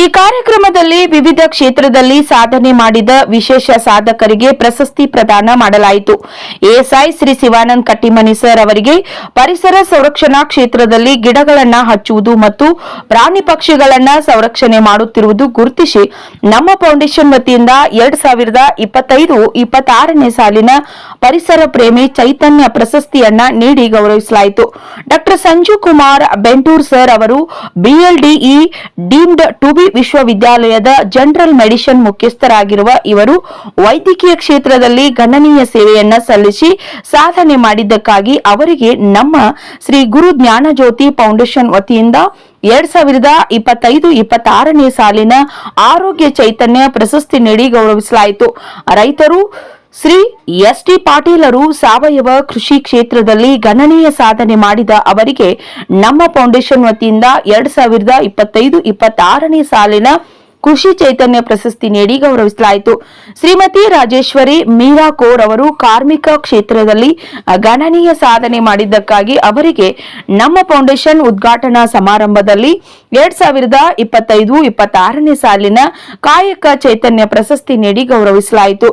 ಈ ಕಾರ್ಯಕ್ರಮದಲ್ಲಿ ವಿವಿಧ ಕ್ಷೇತ್ರದಲ್ಲಿ ಸಾಧನೆ ಮಾಡಿದ ವಿಶೇಷ ಸಾಧಕರಿಗೆ ಪ್ರಶಸ್ತಿ ಪ್ರದಾನ ಮಾಡಲಾಯಿತು. ಎಎಸ್ಐ ಶ್ರೀ ಶಿವಾನಂದ್ ಕಟ್ಟಿಮನಿ ಸರ್ ಅವರಿಗೆ ಪರಿಸರ ಸಂರಕ್ಷಣಾ ಕ್ಷೇತ್ರದಲ್ಲಿ ಗಿಡಗಳನ್ನು ಹಚ್ಚುವುದು ಮತ್ತು ಪ್ರಾಣಿ ಪಕ್ಷಿಗಳನ್ನ ಸಂರಕ್ಷಣೆ ಮಾಡುತ್ತಿರುವುದು ಗುರುತಿಸಿ. ನಮ್ಮ ಫೌಂಡೇಶನ್ ವತಿಯಿಂದ ಎರಡ್ ಸಾವಿರದ ಇಪ್ಪತ್ತೈದು ಇಪ್ಪತ್ತಾರನೇ ಸಾಲಿನ ಪರಿಸರ ಪ್ರೇಮಿ ಚೈತನ್ಯ ಪ್ರಶಸ್ತಿಯನ್ನ ನೀಡಿ ಗೌರವಿಸಲಾಯಿತು. ಡಾಕ್ಟರ್ ಸಂಜೀವ್ ಕುಮಾರ್ ಬೆಂಟೂರ್ ಸರ್ ಅವರು ಬಿಎಲ್ಡಿಇ ಡೀಮ್ಡ್ ಟು ವಿಶ್ವವಿದ್ಯಾಲಯದ ಜನರಲ್ ಮೆಡಿಸಿನ್ ಮುಖ್ಯಸ್ಥರಾಗಿರುವ ಇವರು ವೈದ್ಯಕೀಯ ಕ್ಷೇತ್ರದಲ್ಲಿ ಗಣನೀಯ ಸೇವೆಯನ್ನ ಸಲ್ಲಿಸಿ ಸಾಧನೆ ಮಾಡಿದ್ದಕ್ಕಾಗಿ ಅವರಿಗೆ ನಮ್ಮ ಶ್ರೀ ಗುರು ಜ್ಞಾನಜ್ಯೋತಿ ಫೌಂಡೇಶನ್ ವತಿಯಿಂದ ಎರಡ್ ಸಾವಿರದ ಇಪ್ಪತ್ತೈದು, ಇಪ್ಪತ್ತಾರನೇ ಸಾಲಿನ ಆರೋಗ್ಯ ಚೈತನ್ಯ ಪ್ರಶಸ್ತಿ ನೀಡಿ ಗೌರವಿಸಲಾಯಿತು. ರೈತರು ಶ್ರೀ ಎಸ್ ಟಿ ಪಾಟೀಲರು ಸಾವಯವ ಕೃಷಿ ಕ್ಷೇತ್ರದಲ್ಲಿ ಗಣನೀಯ ಸಾಧನೆ ಮಾಡಿದ ಅವರಿಗೆ ನಮ್ಮ ಫೌಂಡೇಶನ್ ವತಿಯಿಂದ ಎರಡ್ ಸಾವಿರದ ಇಪ್ಪತ್ತೈದು, ಇಪ್ಪತ್ತಾರನೇ ಸಾಲಿನ ಕೃಷಿ ಚೈತನ್ಯ ಪ್ರಶಸ್ತಿ ನೀಡಿ ಗೌರವಿಸಲಾಯಿತು. ಶ್ರೀಮತಿ ರಾಜೇಶ್ವರಿ ಮೀರಾ ಕೋರ್ ಅವರು ಕಾರ್ಮಿಕ ಕ್ಷೇತ್ರದಲ್ಲಿ ಗಣನೀಯ ಸಾಧನೆ ಮಾಡಿದ್ದಕ್ಕಾಗಿ ಅವರಿಗೆ ನಮ್ಮ ಫೌಂಡೇಶನ್ ಉದ್ಘಾಟನಾ ಸಮಾರಂಭದಲ್ಲಿ ಎರಡ್ ಸಾವಿರದ ಇಪ್ಪತ್ತೈದು, ಇಪ್ಪತ್ತಾರನೇ ಸಾಲಿನ ಕಾಯಕ ಚೈತನ್ಯ ಪ್ರಶಸ್ತಿ ನೀಡಿ ಗೌರವಿಸಲಾಯಿತು.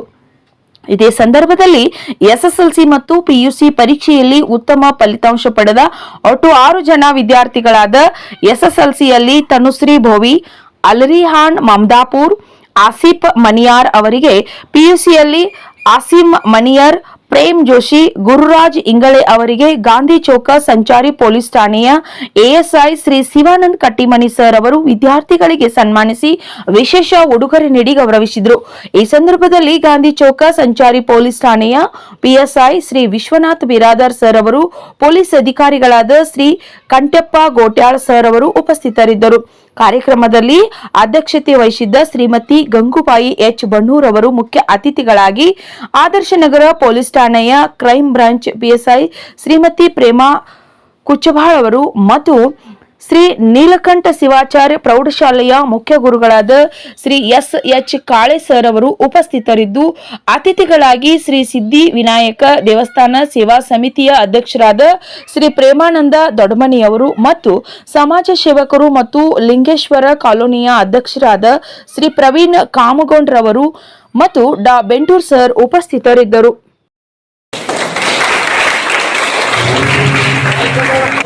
ಇದೇ ಸಂದರ್ಭದಲ್ಲಿ ಎಸ್ಎಸ್ಎಲ್ಸಿ ಮತ್ತು ಪಿಯುಸಿ ಪರೀಕ್ಷೆಯಲ್ಲಿ ಉತ್ತಮ ಫಲಿತಾಂಶ ಪಡೆದ ಒಟ್ಟು ಆರು ಜನ ವಿದ್ಯಾರ್ಥಿಗಳಾದ ಎಸ್ಎಸ್ಎಲ್ಸಿಯಲ್ಲಿ ತನುಶ್ರೀ ಭೋವಿ, ಅಲರಿಹಾನ್ ಮಮದಾಪುರ್, ಆಸಿಫ್ ಮನಿಯಾರ್ ಅವರಿಗೆ ಪಿಯುಸಿಯಲ್ಲಿ ಆಸಿಮ್ ಮನಿಯರ್ ಪ್ರೇಮ್ ಜೋಶಿ, ಗುರುರಾಜ್ ಇಂಗಳೆ ಅವರಿಗೆ ಗಾಂಧಿ ಚೌಕ ಸಂಚಾರಿ ಪೊಲೀಸ್ ಠಾಣೆಯ ಎಎಸ್ಐ ಶ್ರೀ ಶಿವಾನಂದ್ ಕಟ್ಟಿಮನಿ ಸರ್ ಅವರು ವಿದ್ಯಾರ್ಥಿಗಳಿಗೆ ಸನ್ಮಾನಿಸಿ ವಿಶೇಷ ಉಡುಗೊರೆ ನೀಡಿ ಗೌರವಿಸಿದರು. ಈ ಸಂದರ್ಭದಲ್ಲಿ ಗಾಂಧಿ ಚೌಕ ಸಂಚಾರಿ ಪೊಲೀಸ್ ಠಾಣೆಯ ಪಿಎಸ್ಐ ಶ್ರೀ ವಿಶ್ವನಾಥ್ ಬಿರಾದರ್ ಸರ್ ಅವರು, ಪೊಲೀಸ್ ಅಧಿಕಾರಿಗಳಾದ ಶ್ರೀ ಕಂಟೆಪ್ಪ ಗೋಟ್ಯಾಳ್ ಸರ್ ಅವರು ಉಪಸ್ಥಿತರಿದ್ದರು. ಕಾರ್ಯಕ್ರಮದಲ್ಲಿ ಅಧ್ಯಕ್ಷತೆ ವಹಿಸಿದ್ದ ಶ್ರೀಮತಿ ಗಂಗೂಬಾಯಿ ಎಚ್ ಬಣ್ಣೂರ್ ಅವರು ಮುಖ್ಯ ಅತಿಥಿಗಳಾಗಿ ಆದರ್ಶ ನಗರ ಪೊಲೀಸ್ ಠಾಣೆಯ crime branch PSI Shrimati Prema Kuchabal ಅವರು ಮತ್ತು ಶ್ರೀ ನೀಲಕಂಠ ಶಿವಾಚಾರ್ಯ ಪ್ರೌಢಶಾಲೆಯ ಮುಖ್ಯ ಗುರುಗಳಾದ Shri S H Kale sir ಅವರು ಉಪಸ್ಥಿತರಿದ್ದು, ಅತಿಥಿಗಳಾಗಿ ಶ್ರೀ ಸಿದ್ಧಿ ವಿನಾಯಕ ದೇವಸ್ಥಾನ ಸೇವಾ ಸಮಿತಿಯ ಅಧ್ಯಕ್ಷರಾದ ಶ್ರೀ ಪ್ರೇಮಾನಂದ ದೊಡ್ಮನಿ ಅವರು ಮತ್ತು ಸಮಾಜ ಸೇವಕರು ಮತ್ತು ಲಿಂಗೇಶ್ವರ ಕಾಲೋನಿಯ ಅಧ್ಯಕ್ಷರಾದ ಶ್ರೀ ಪ್ರವೀಣ್ ಕಾಮಗೊಂಡ್ರವರು ಮತ್ತು ಡಾ ಬೆಂಟೂರ್ ಸರ್ ಉಪಸ್ಥಿತರಿದ್ದರು.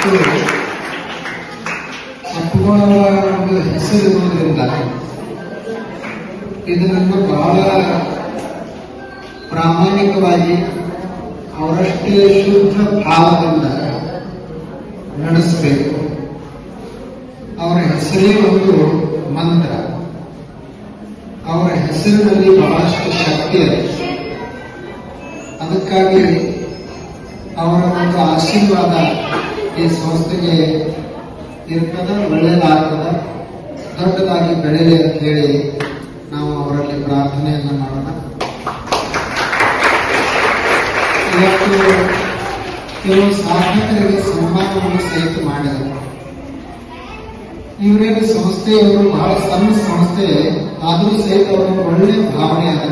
ಮತ್ತು ಅಪ್ಪುಗಳವರ ಒಂದು ಹೆಸರು ಇರುವುದರಿಂದ ಇದನ್ನು ಬಹಳ ಪ್ರಾಮಾಣಿಕವಾಗಿ ಅವರಷ್ಟೇ ಶುದ್ಧ ಭಾವದಿಂದ ನಡೆಸಬೇಕು. ಅವರ ಹೆಸರೇ ಒಂದು ಮಂತ್ರ. ಅವರ ಹೆಸರಿನಲ್ಲಿ ಬಹಳಷ್ಟು ಶಕ್ತಿ ಇದೆ. ಅದಕ್ಕಾಗಿ ಅವರ ಒಂದು ಆಶೀರ್ವಾದ ಈ ಸಂಸ್ಥೆಗೆ ಇರ್ತದ ಒಳ್ಳೆಯದಾಗ್ತದ ದೊಡ್ಡದಾಗಿ ಬೆಳೆಯಲಿ ಅಂತ ಹೇಳಿ ನಾವು ಅವರಲ್ಲಿ ಪ್ರಾರ್ಥನೆಯನ್ನು ಮಾಡೋಣ. ಇವತ್ತು ಕೆಲವು ಸಾಧಕರಿಗೆ ಸನ್ಮಾನವನ್ನು ಸಹಿತ ಮಾಡಿದರು. ಇವರೇನು ಸಂಸ್ಥೆಯವರು ಬಹಳ ಸಣ್ಣ ಸಂಸ್ಥೆ, ಆದರೂ ಸಹಿತ ಅವರು ಒಳ್ಳೆಯ ಭಾವನೆ ಅದ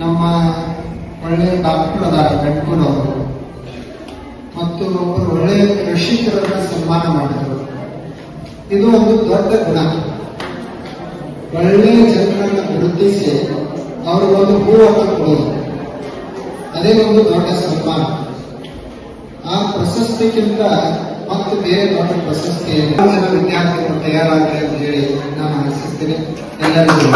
ನಮ್ಮ ಒಳ್ಳೆಯ ಡಾಕ್ಟರ್ ಅದಾರ ಬೆಂಕೂರವರು ಮತ್ತು ಒಬ್ಬರು ಒಳ್ಳೆಯ ಕೃಷಿಕರನ್ನ ಸನ್ಮಾನ ಮಾಡಿದರು. ಇದು ಒಂದು ದೊಡ್ಡ ಗುಣ. ಒಳ್ಳೆಯ ಜನರನ್ನು ಗುರುತಿಸಿ ಅವ್ರಿಗೊಂದು ಹೂವನ್ನು ಕೊಡೋದು ಅದೇ ಒಂದು ದೊಡ್ಡ ಸನ್ಮಾನ. ಆ ಪ್ರಶಸ್ತಿಗಿಂತ ಮತ್ತು ಬೇರೆ ದೊಡ್ಡ ಪ್ರಶಸ್ತಿ ವಿದ್ಯಾರ್ಥಿಗಳು ತಯಾರಾಗಲಿ ಅಂತ ಹೇಳಿ ನಾನು ಆಶಿಸ್ತೀನಿ. ಎಲ್ಲರಿಗೂ